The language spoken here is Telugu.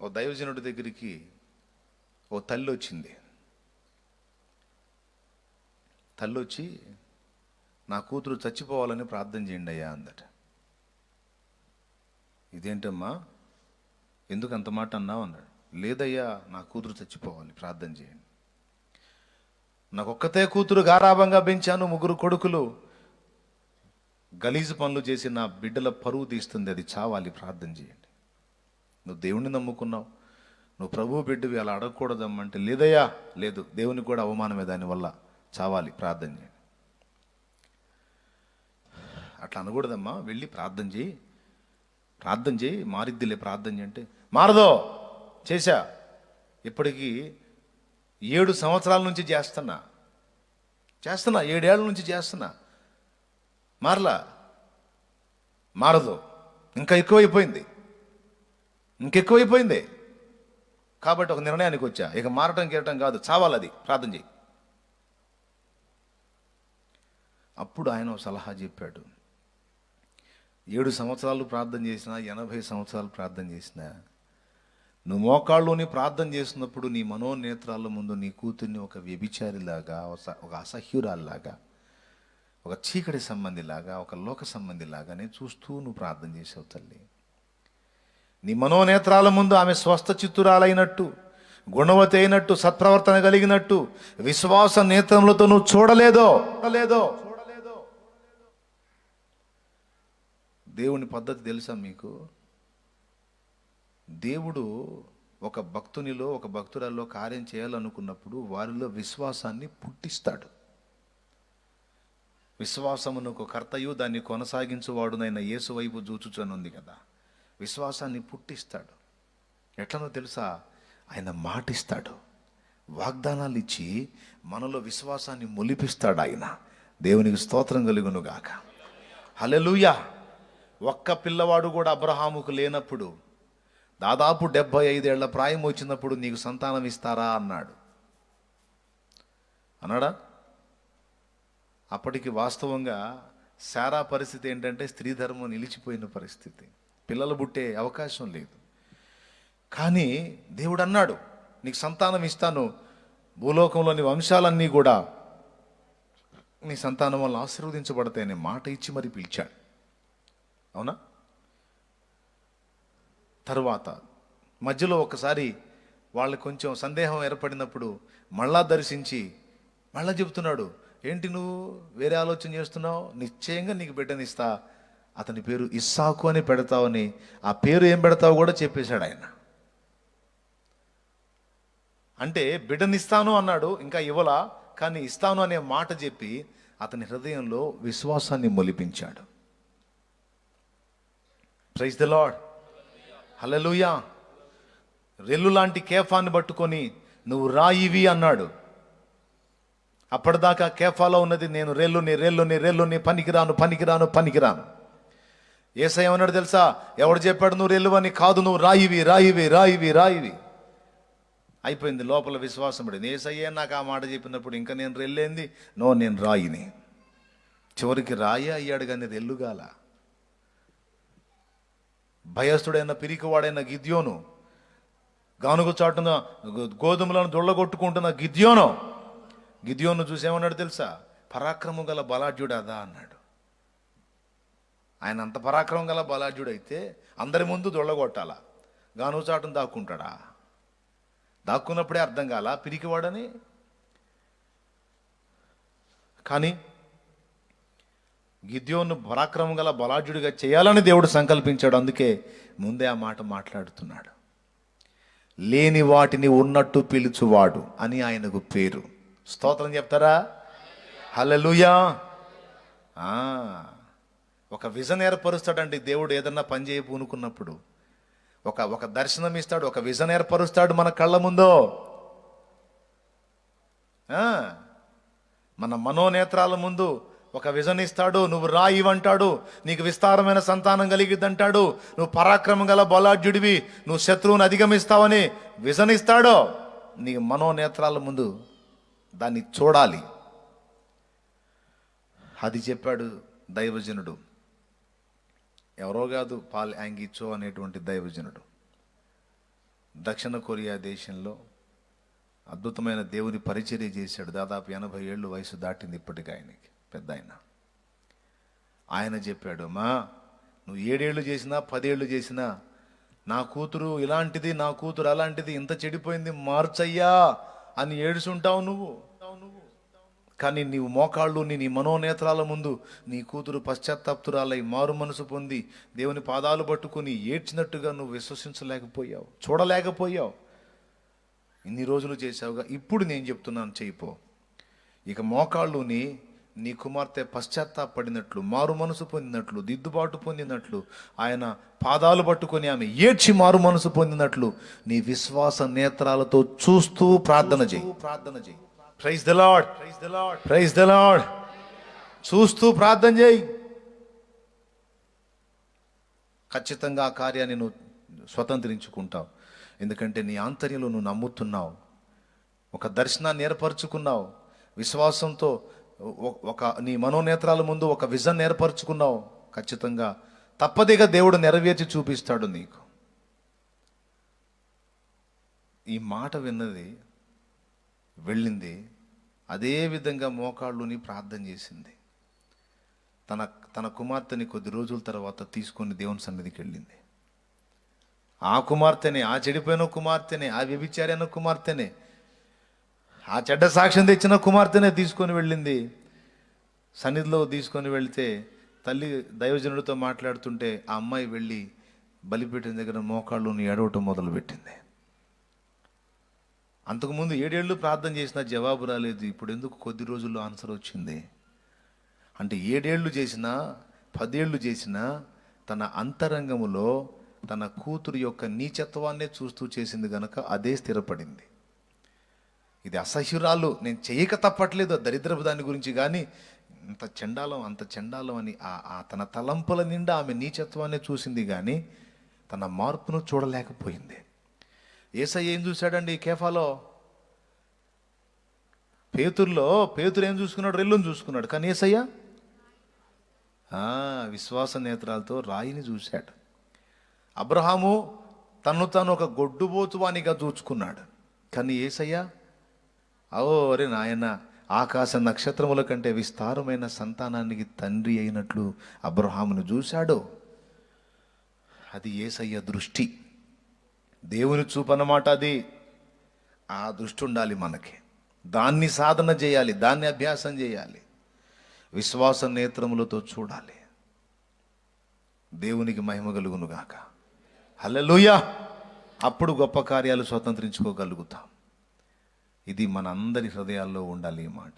ఓ దైవజనుడి దగ్గరికి ఓ తల్లి వచ్చింది తల్లి వచ్చి నా కూతురు చచ్చిపోవాలని ప్రార్థన చేయండి అయ్యా అందట. ఇదేంటమ్మా? ఎందుకు అంత మాట అన్నావు? అన్నాడు. లేదయ్యా నా కూతురు చచ్చిపోవాలి ప్రార్థన చేయండి. నాకు ఒక్కతే కూతురు గారాభంగా పెంచాను ముగ్గురు కొడుకులు. గలీజు పనులు చేసి నా బిడ్డల పరువు తీస్తుంది అది చావాలి ప్రార్థన చేయండి. నువ్వు దేవుణ్ణి నమ్ముకున్నావు. నువ్వు ప్రభువు బిడ్డవి అలా అడగకూడదమ్మంటే లేదయ్యా లేదు దేవునికి కూడా అవమానమే దానివల్ల. చావాలి ప్రార్థన చేయండి. అట్లా అనకూడదమ్మా వెళ్ళి ప్రార్థన చేయి. ప్రార్థన చేయి మారిద్దిలే ప్రార్థన చేయంటే మారదో చేశా. ఇప్పటికీ ఏడు సంవత్సరాల నుంచి చేస్తున్నా. చేస్తున్నా ఏడేళ్ళ నుంచి చేస్తున్నా. మారలా? మారదు. ఇంకా ఎక్కువైపోయింది. ఇంకెక్కువైపోయింది. కాబట్టి ఒక నిర్ణయానికి వచ్చా. ఇక మారటం గీరటం కాదు చావాలి అది ప్రార్థన చేయి అప్పుడు ఆయన సలహా చెప్పాడు. ఏడు సంవత్సరాలు ప్రార్థన చేసినా ఎనభై సంవత్సరాలు ప్రార్థన చేసినా నువ్వు మోకాళ్ళుని ప్రార్థన చేసినప్పుడు నీ మనోనేత్రాల ముందు నీ కూతుర్ని ఒక వ్యభిచారిలాగా ఒక- ఒక అసహ్యురాల్లాగా ఒక చీకటి సంబంధిలాగా ఒక లోక సంబంధిలాగానే చూస్తూ నువ్వు ప్రార్థన చేసావు తల్లి. నీ మనోనేత్రాల ముందు ఆమె స్వస్థ చిత్తురాలైనట్టు గుణవతి అయినట్టు సత్ప్రవర్తన కలిగినట్టు విశ్వాస నేత్రములతో నువ్వు చూడలేదో? చూడలేదో? చూడలేదో? దేవుని పద్ధతి తెలుసా మీకు? దేవుడు ఒక భక్తునిలో ఒక భక్తురాల్లో కార్యం చేయాలనుకున్నప్పుడు వారిలో విశ్వాసాన్ని పుట్టిస్తాడు. విశ్వాసమునకు కర్తయు దాన్ని కొనసాగించువాడునైన యేసు వైపు చూచుచనుంది కదా. విశ్వాసాన్ని పుట్టిస్తాడు. ఎట్లనో తెలుసా? ఆయన మాటిస్తాడు. వాగ్దానాలు ఇచ్చి మనలో విశ్వాసాన్ని మొలిపిస్తాడు ఆయన. దేవునికి స్తోత్రం కలుగును గాక. హల్లెలూయా! ఒక్క పిల్లవాడు కూడా అబ్రహాముకు లేనప్పుడు దాదాపు డెబ్బై ఐదేళ్ళ ప్రాయం వచ్చినప్పుడు నీకు సంతానం ఇస్తారా అన్నాడు. అన్నాడా? అప్పటికి వాస్తవంగా శారా పరిస్థితి ఏంటంటే స్త్రీ ధర్మం నిలిచిపోయిన పరిస్థితి. పిల్లలు పుట్టే అవకాశం లేదు. కానీ దేవుడు అన్నాడు నీకు సంతానం ఇస్తాను భూలోకంలోని వంశాలన్నీ కూడా నీ సంతానం వల్ల ఆశీర్వదించబడతాయనే మాట ఇచ్చి మరి పిలిచాడు. అవునా? తరువాత మధ్యలో ఒకసారి వాళ్ళు కొంచెం సందేహం ఏర్పడినప్పుడు మళ్ళా దర్శించి మళ్ళా చెబుతున్నాడు ఏంటి నువ్వు? వేరే ఆలోచన చేస్తున్నావు? నిశ్చయంగా నీకు బిడ్డనిస్తా. అతని పేరు ఇస్సాకు అని పెడతావని ఆ పేరు ఏం పెడతావు కూడా చెప్పేశాడు ఆయన. అంటే బిడ్డనిస్తాను అన్నాడు ఇంకా ఇవ్వలా కానీ ఇస్తాను అనే మాట చెప్పి అతని హృదయంలో విశ్వాసాన్ని మొలిపించాడు. ప్రైజ్ ద లాడ్ హలలుయా రెల్లు లాంటి కేఫాన్ని పట్టుకొని నువ్వు రాయివి అన్నాడు. అప్పటిదాకా కేఫాలో ఉన్నది నేను రెల్లుని రెల్లుని రెల్లుని పనికిరాను పనికిరాను పనికిరాను. ఏసై ఏమన్నాడు తెలుసా? ఎవడు చెప్పాడు నువ్వు రెల్లువని కాదు నువ్వు రాయివి రాయివి రాయివి రాయివి. అయిపోయింది లోపల విశ్వాసం పడింది. ఏసయ్యే నాకు ఆ మాట చెప్పినప్పుడు ఇంకా నేను రెల్లేంది? నో నేను రాయిని. చివరికి రాయి అయ్యాడు కానీ రెల్లుగాల భయస్థుడైన పిరికివాడైన గిద్యోను గానుగు చాటున గోధుమలను దొళ్ళగొట్టుకుంటున్న గిద్యోను గిద్యోను చూసేమన్నాడు తెలుసా? పరాక్రమం గల బలాఢ్యుడు అదా అన్నాడు. ఆయన అంత పరాక్రమం గల బలాఢ్యుడు అయితే అందరి ముందు దొళ్ళగొట్టాలా? గానుగు చాటును దాక్కుంటాడా? దాక్కున్నప్పుడే అర్థం కాల? పిరికివాడని? కానీ గిద్యోను పరాక్రమం గల బలాఢ్యుడిగా చేయాలని దేవుడు సంకల్పించాడు. అందుకే ముందే ఆ మాట మాట్లాడుతున్నాడు. లేని వాటిని ఉన్నట్టు పిలుచువాడు అని ఆయనకు పేరు. స్తోత్రం చెప్తారా? హలలుయా ఆ, ఒక విజన్ ఏర్పరుస్తాడండి. దేవుడు ఏదన్నా పని చేయ పూనుకున్నప్పుడు. ఒక ఒక దర్శనం ఇస్తాడు. ఒక విజన్ ఏర్పరుస్తాడు మన కళ్ళ ముందో. మన మనోనేత్రాల ముందు ఒక విజన్ ఇస్తాడు. నువ్వు రాయి అంటాడు. నీకు విస్తారమైన సంతానం కలిగిద్దంటాడు. నువ్వు పరాక్రమం గల బలాఢ్యుడివి. నువ్వు శత్రువుని అధిగమిస్తావని విజన్ ఇస్తాడో. నీ మనోనేత్రాల ముందు దాన్ని చూడాలి. అది చెప్పాడు దైవజనుడు. ఎవరో కాదు పాల్ యాంగిచో అనేటువంటి దైవజనుడు. దక్షిణ కొరియా దేశంలో అద్భుతమైన దేవుని పరిచర్య చేశాడు. దాదాపు ఎనభై ఏళ్ళు వయసు దాటింది ఇప్పటికి ఆయనకి పెద్ద ఆయన. ఆయన చెప్పాడు మా నువ్వు ఏడేళ్ళు చేసినా పదేళ్ళు చేసినా నా కూతురు ఇలాంటిది నా కూతురు అలాంటిది ఇంత చెడిపోయింది మార్చయ్యా అని ఏడుచుంటావు నువ్వు. కానీ నీవు మోకాళ్ళు నీ నీ మనోనేత్రాల ముందు నీ కూతురు పశ్చాత్తాప్తురాలై మారు మనసు పొంది దేవుని పాదాలు పట్టుకుని ఏడ్చినట్టుగా నువ్వు విశ్వసించలేకపోయావు చూడలేకపోయావు. ఇన్ని రోజులు చేశావుగా. ఇప్పుడు నేను చెప్తున్నాను చేయిపో ఇక మోకాళ్ళుని నీ కుమార్తె పశ్చాత్తాపడినట్లు మారు మనసు పొందినట్లు దిద్దుబాటు పొందినట్లు ఆయన పాదాలు పట్టుకొని ఆమె ఏడ్చి మారు మనసు పొందినట్లు నీ విశ్వాస నేత్రాలతో చూస్తూ ప్రార్థన చేయి. ప్రార్థన చేయి. Praise the lord praise the lord praise the lord చూస్తూ ప్రార్థన చేయి. ఖచ్చితంగా ఆ కార్యాన్ని నువ్వు స్వతంత్రించుకుంటావు. ఎందుకంటే నీ ఆంతర్యంలో నువ్వు నమ్ముతున్నావు. ఒక దర్శనాన్ని ఏర్పరచుకున్నావు. విశ్వాసంతో ఒక నీ మనోనేత్రాల ముందు ఒక విజన్ ఏర్పరచుకున్నావు ఖచ్చితంగా. తప్పదిగా దేవుడు నెరవేర్చి చూపిస్తాడు నీకు. ఈ మాట విన్నది వెళ్ళింది అదే విధంగా మోకాళ్ళుని ప్రార్థన చేసింది. తన తన కుమార్తెని కొద్ది రోజుల తర్వాత తీసుకొని దేవుని సన్నిధికి వెళ్ళింది. ఆ కుమార్తెనే ఆ చెడిపోయిన కుమార్తెనే ఆ వ్యభిచారైన కుమార్తెనే ఆ చెడ్డ సాక్ష్యం తెచ్చిన కుమార్తెనే తీసుకొని వెళ్ళింది. సన్నిధిలో తీసుకొని వెళ్తే తల్లి దైవజనుడితో మాట్లాడుతుంటే ఆ అమ్మాయి వెళ్ళి బలిపీఠం దగ్గర మోకాళ్ళుని ఏడవటం మొదలుపెట్టింది. అంతకుముందు ఏడేళ్ళు ప్రార్థన చేసినా జవాబు రాలేదు. ఇప్పుడు ఎందుకు కొద్ది రోజుల్లో ఆన్సర్ వచ్చింది? అంటే ఏడేళ్ళు చేసినా పదేళ్ళు చేసినా తన అంతరంగములో తన కూతురు యొక్క నీచత్వాన్నే చూస్తూ చేసింది గనక అదే స్థిరపడింది. ఇది అసహ్యురాలు నేను చేయక తప్పట్లేదు దరిద్రపు దాని గురించి కానీ ఇంత చెండాలం అంత చెండాలం అని ఆ తన తలంపుల నిండా ఆమె నీచత్వాన్ని చూసింది కానీ తన మార్పును చూడలేకపోయింది. ఏసయ్య ఏం చూశాడండి కేఫాలో? పేతుర్లో పేతురు ఏం చూసుకున్నాడు? రెల్లుని చూసుకున్నాడు. కానీ ఏసయ్య? విశ్వాస నేత్రాలతో రాయిని చూశాడు. అబ్రహాము తను తాను ఒక గొడ్డుబోతువానిగా చూచుకున్నాడు కానీ ఏసయ్య? ఓ అరే నాయన ఆకాశ నక్షత్రముల కంటే విస్తారమైన సంతానానికి తండ్రి అయినట్లు అబ్రహామును చూశాడు. అది ఏసయ్య దృష్టి. దేవుని చూపనమాట అది. ఆ దృష్టి ఉండాలి మనకి. దాన్ని సాధన చేయాలి దాన్ని అభ్యాసం చేయాలి. విశ్వాస నేత్రములతో చూడాలి. దేవునికి మహిమ కలుగునుగాక. హల్లెలూయా! అప్పుడు గొప్ప కార్యాలు స్వతంత్రించుకోగలుగుతాం. ఇది మనందరి హృదయాల్లో ఉండాలి ఈ మాట.